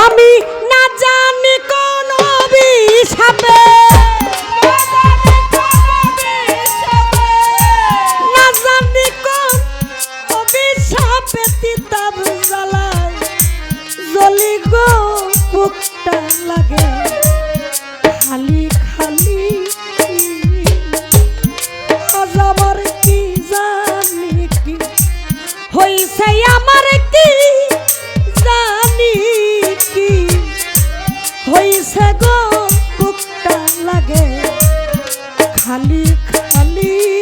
আমি খালি খালি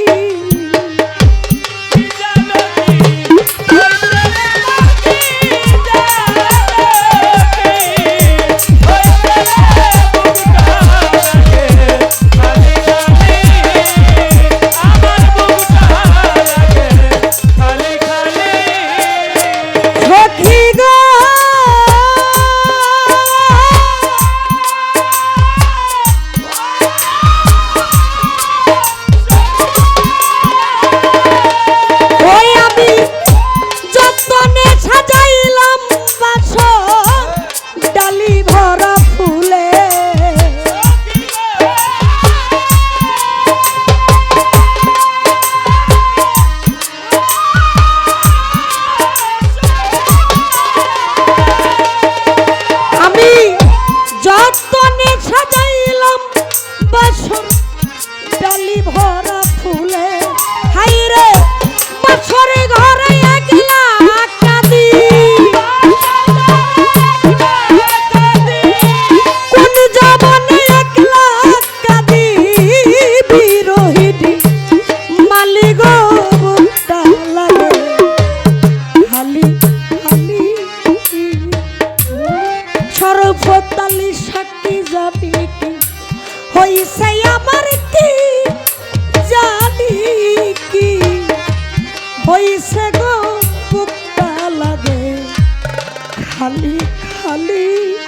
খালি খালি।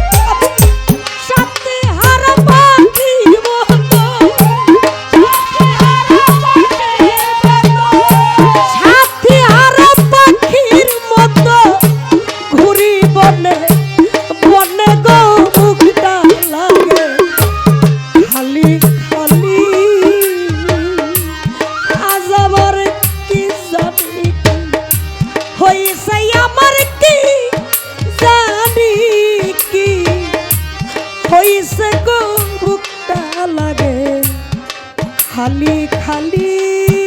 খালি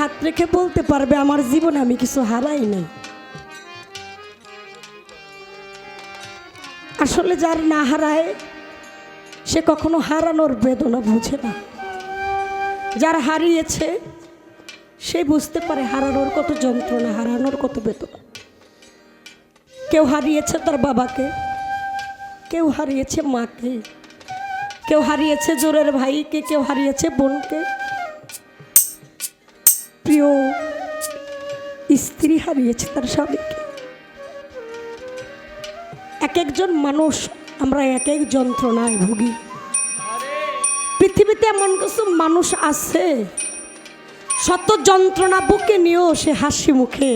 হাত রেখে বলতে পারবে, আমার জীবনে আমি কিছু হারাই নাই। আসলে যার না হারায়, সে কখনো হারানোর বেদনা বুঝে না। যার হারিয়েছে, সে বুঝতে পারে হারানোর কত যন্ত্রণা, হারানোর কত বেদনা। কেউ হারিয়েছে তার বাবাকে, কেউ হারিয়েছে মাকে, কেউ হারিয়েছে জোরের ভাইকে, কেউ হারিয়েছে বোনকে প্রিয় স্ত্রী হারিয়েছে তার স্বামীকে। এক একজন মানুষ, আমরা এক এক যন্ত্রণায় ভুগি। পৃথিবীতে এমন কিছু মানুষ আছে, শত যন্ত্রণা বুকে নিয়েও সে হাসি মুখে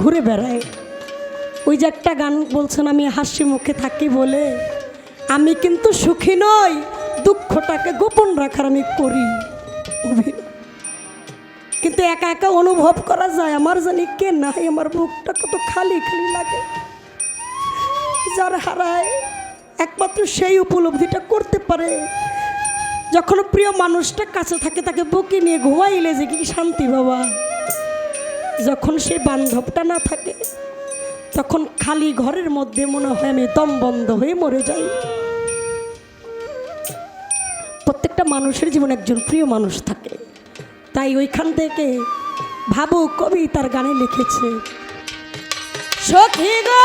ঘুরে বেড়ায়। ওই যে একটা গান বলছেন, আমি হাসি মুখে থাকি বলে আমি কিন্তু সুখী নই, দুঃখটাকে গোপন রাখার আমি করি অভিনয়। কিন্তু একা একা অনুভব করা যায়। আমার জানি কে নাই, আমার বুকটা কত খালি খালি লাগে। যার হারায় একমাত্র সেই উপলব্ধিটা করতে পারে। যখন প্রিয় মানুষটা কাছে থাকে, তাকে বুকে নিয়ে ঘুমাইলে যে কি শান্তি বাবা। যখন সেই বান্ধবটা না থাকে, তখন খালি ঘরের মধ্যে মনে হয় আমি দম বন্ধ হয়ে মরে যাই। প্রত্যেকটা মানুষের জীবনে একজন প্রিয় মানুষ থাকে। তাই ওইখান থেকে ভাবু কবি তার গানে লিখেছে। সখী গো!